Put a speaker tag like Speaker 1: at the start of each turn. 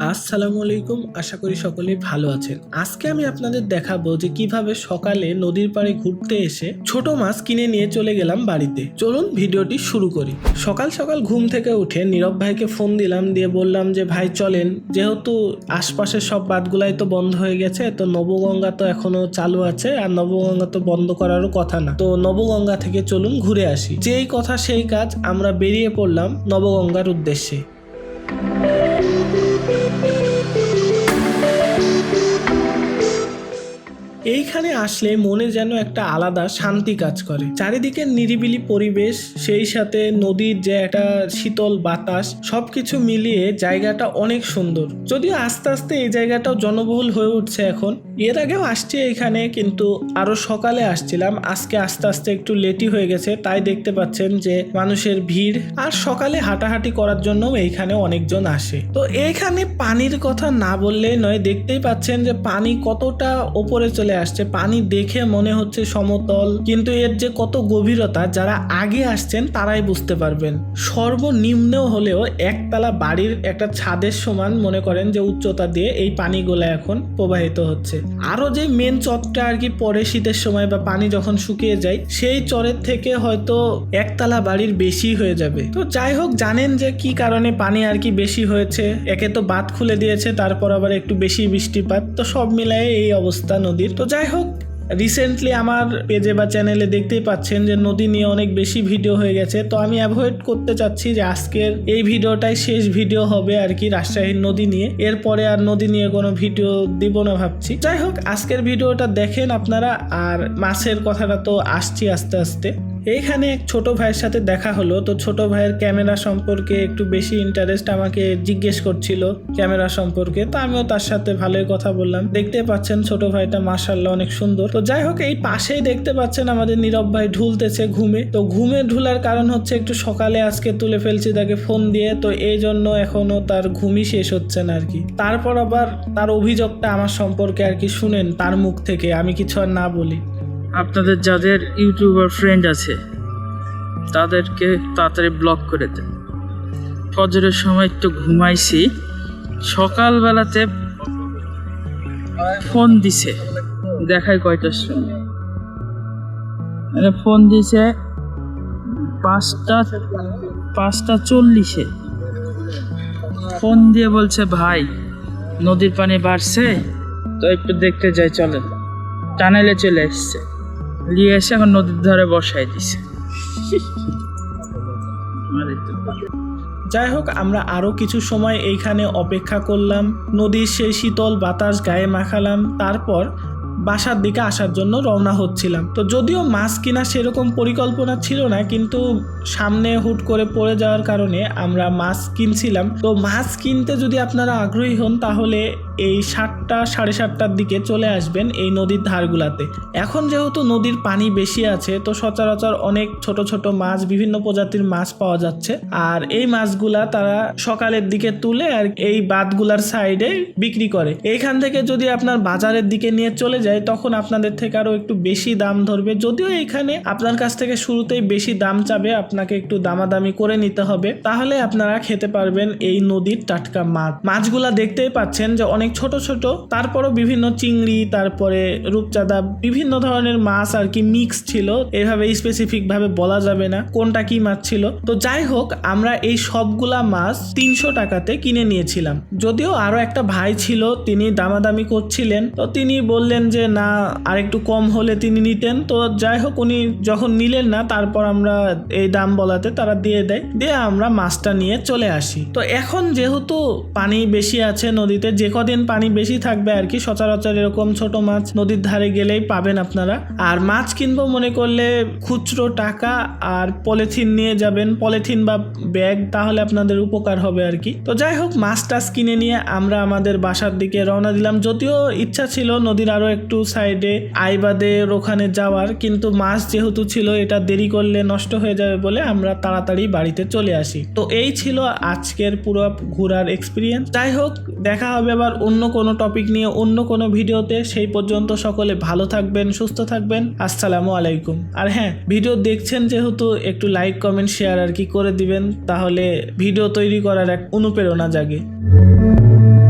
Speaker 1: আসসালামু আলাইকুম আশা করি সকলেই ভালো আছেন। আজকে আমি আপনাদের দেখাবো যে কীভাবে সকালে নদীর পাড়ে ঘুরতে এসে ছোট মাছ কিনে নিয়ে চলে গেলাম বাড়িতে। চলুন ভিডিওটি শুরু করি। সকাল সকাল ঘুম থেকে উঠে নীরব ভাইকে ফোন দিলাম, দিয়ে বললাম যে, ভাই, চলেন। যেহেতু আশপাশের সব বাঁধগুলাই তো বন্ধ হয়ে গেছে, তো নবগঙ্গা তো এখনও চালু আছে, আর নবগঙ্গা তো বন্ধ করারও কথা না। তো নবগঙ্গা থেকে চলুন ঘুরে আসি। যেই কথা সেই কাজ আমরা বেরিয়ে পড়লাম নবগঙ্গার উদ্দেশ্যে। এইখানে আসলে মনে যেন একটা আলাদা শান্তি কাজ করে। চারিদিকে নিরিবিলি পরিবেশ, সেই সাথে নদীর যে একটা শীতল বাতাস, সবকিছু মিলিয়ে জায়গাটা অনেক সুন্দর। যদিও আস্তে আস্তে এই জায়গাটাও জনবহুল হয়ে উঠছে এখন। এর আগেও আসছি এখানে, কিন্তু আরও সকালে আসছিলাম। আজকে আস্তে আস্তে একটু লেটি হয়ে গেছে, তাই দেখতে পাচ্ছেন যে মানুষের ভিড়। আর সকালে হাঁটাহাঁটি করার জন্য এইখানে অনেকজন আসে। তো এইখানে পানির কথা না বললেই নয়, দেখতেই পাচ্ছেন যে পানি কতটা ওপরে চলে আসছে। পানি দেখে মনে হচ্ছে সমতল, কিন্তু এর যে কত গভীরতা, যারা আগে আসছেন তারাই বুঝতে পারবেন। সর্বনিম্ন হলেও একতলা বাড়ির একটা ছাদের সমান মনে করেন যে উচ্চতা দিয়ে এই পানিগুলো এখন প্রবাহিত হচ্ছে। আরও যে মেন চরটা আর কি পরে শীতের সময় বা পানি যখন শুকিয়ে যায়, সেই চরের থেকে হয়তো একতলা বাড়ির বেশি হয়ে যাবে। তো যাই হোক, জানেন যে কি কারণে পানি আর কি বেশি হয়েছে? একে তো বাঁধ খুলে দিয়েছে, তারপর আবার একটু বেশি বৃষ্টিপাত। তো সব মিলায়ে এই অবস্থা নদীর। তো যাই হোক রিসেন্টলি আমার পেজে বা চ্যানেলে দেখতেই পাচ্ছেন যে নদী নিয়ে অনেক বেশি ভিডিও হয়ে গেছে। তো আমি অ্যাভয়েড করতে চাচ্ছি যে আজকের এই ভিডিওটাই শেষ ভিডিও হবে আর কি রাজশাহীর নদী নিয়ে। এরপরে আর নদী নিয়ে কোনো ভিডিও দিব না ভাবছি। যাই হোক, আজকের ভিডিওটা দেখেন আপনারা, আর মাছের কথাটা তো আসছি আস্তে আস্তে। এইখানে এক ছোট ভাইয়ের সাথে দেখা হলো। তো ছোট ভাইয়ের ক্যামেরা সম্পর্কে একটু বেশি ইন্টারেস্ট আমাকে জিজ্ঞেস করছিল ক্যামেরা সম্পর্কে। তো আমিও তার সাথে ভালোই কথা বললাম। দেখতে পাচ্ছেন ছোট ভাইটা মাসাল্লাহ অনেক সুন্দর। তো যাই হোক, এই পাশেই দেখতে পাচ্ছেন আমাদের নীরব ভাই ঢুলতেছে ঘুমে। তো ঘুমে ঢুলার কারণ হচ্ছে একটু সকালে আজকে তুলে ফেলছি তাকে ফোন দিয়ে। তো এই জন্য এখনও তার ঘুমই শেষ হচ্ছে না আর কি তারপর আবার তার অভিযোগটা আমার সম্পর্কে আর কি শুনেন তার মুখ থেকে। আমি কিছু আর না বলি।
Speaker 2: আপনাদের যাদের ইউটিউবার ফ্রেন্ড আছে, তাদেরকে তাড়াতাড়ি ব্লক করে দেন। ফজরের সময় একটু ঘুমাইছি, সকালবেলাতে ফোন দিছে, দেখায় কয়টার সময়। মানে ফোন দিছে পাঁচটা পাঁচটা চল্লিশে। ফোন দিয়ে বলছে, ভাই, নদীর পানি বাড়ছে, তো একটু দেখতে যাই, চলেন। টানেলে চলে এসছে। নিয়ে এসে এখন নদীর ধারে বসাই দিছে।
Speaker 1: যাই হোক, আমরা আরও কিছু সময় এইখানে অপেক্ষা করলাম। নদীর সেই শীতল বাতাস গায়ে মাখালাম। তারপর বাসার দিকে আসার জন্য রওনা হচ্ছিলাম। তো যদিও মাছ কিনা সেরকম পরিকল্পনা ছিল না, কিন্তু সামনে হুট করে পড়ে যাওয়ার কারণে আমরা মাছ কিনছিলাম। তো মাছ কিনতে যদি আপনারা আগ্রহী হন, তাহলে এই সাতটা, সাড়ে সাতটার দিকে চলে আসবেন এই নদীর ধারগুলাতে। এখন যেহেতু নদীর পানি বেশি আছে, তো সচরাচর অনেক ছোট ছোট মাছ, বিভিন্ন প্রজাতির মাছ পাওয়া যাচ্ছে। আর এই মাছগুলা তারা সকালের দিকে তুলে আর এই বাঁধগুলার সাইডে বিক্রি করে। এইখান থেকে যদি আপনার বাজারের দিকে নিয়ে চলে যায়, তখন আপনাদের থেকে আরও একটু বেশি দাম ধরবে। যদিও এখানে আপনার কাছ থেকে শুরুতেই বেশি দাম চাবে, আপনাকে একটু দামাদামি করে নিতে হবে। তাহলে আপনারা খেতে পারবেন এই নদীর টাটকা মাছ। মাছগুলা দেখতেই পাচ্ছেন যে অনেক ছোট ছোট, তারপরও বিভিন্ন চিংড়ি, তারপরে রূপচাঁদা, বিভিন্ন ধরনের মাছ আর কি মিক্স ছিল। এভাবে স্পেসিফিক ভাবে বলা যাবে না কোনটা কি মাছ ছিল। তো যাই হোক, আমরা এই সবগুলা মাছ তিনশো টাকাতে কিনে নিয়েছিলাম। যদিও আরও একটা ভাই ছিল, তিনি দামাদামি করছিলেন। তো তিনি বললেন যে, না আর একটু কম হলে তিনি নিতেন। তো যাই হোক, উনি যখন নিলেন না, তারপর আমরা এই দাম বলাতে তারা দিয়ে দেয়। দিয়ে আমরা মাছটা নিয়ে চলে আসি। তো এখন যেহেতু পানি বেশি আছে নদীতে, যে কদিন পানি বেশি থাকবে আর কি, সচরাচর এরকম ছোট মাছ নদীর ধারে গেলেই পাবেন আপনারা। আর মাছ কিনবো মনে করলে খুচরো টাকা আর পলিথিন নিয়ে যাবেন, পলিথিন বা ব্যাগ, তাহলে আপনাদের উপকার হবে আর কি। তো যাই হোক, মাছ টাছ কিনে নিয়ে আমরা আমাদের বাসার দিকে রওনা দিলাম। যদিও ইচ্ছা ছিল নদীর আরও একটু সাইডে আইবাদের ওখানে যাওয়ার, কিন্তু মাছ যেহেতু ছিল, এটা দেরি করলে নষ্ট হয়ে যাবে বলে আমরা তাড়াতাড়ি বাড়িতে চলে আসি। তো এই ছিল আজকের পুরো ঘোরার এক্সপিরিয়েন্স যাই হোক, দেখা হবে আবার অন্য কোনো টপিক নিয়ে অন্য কোনো ভিডিওতে, সেই পর্যন্ত সকলে ভালো থাকবেন, সুস্থ থাকবেন। আসসালামু আলাইকুম। আর হ্যাঁ ভিডিও দেখছেন যেহেতু, একটু লাইক কমেন্ট শেয়ার আর কি করে দিবেন, তাহলে ভিডিও তৈরি করার এক অনুপ্রেরণা জাগে।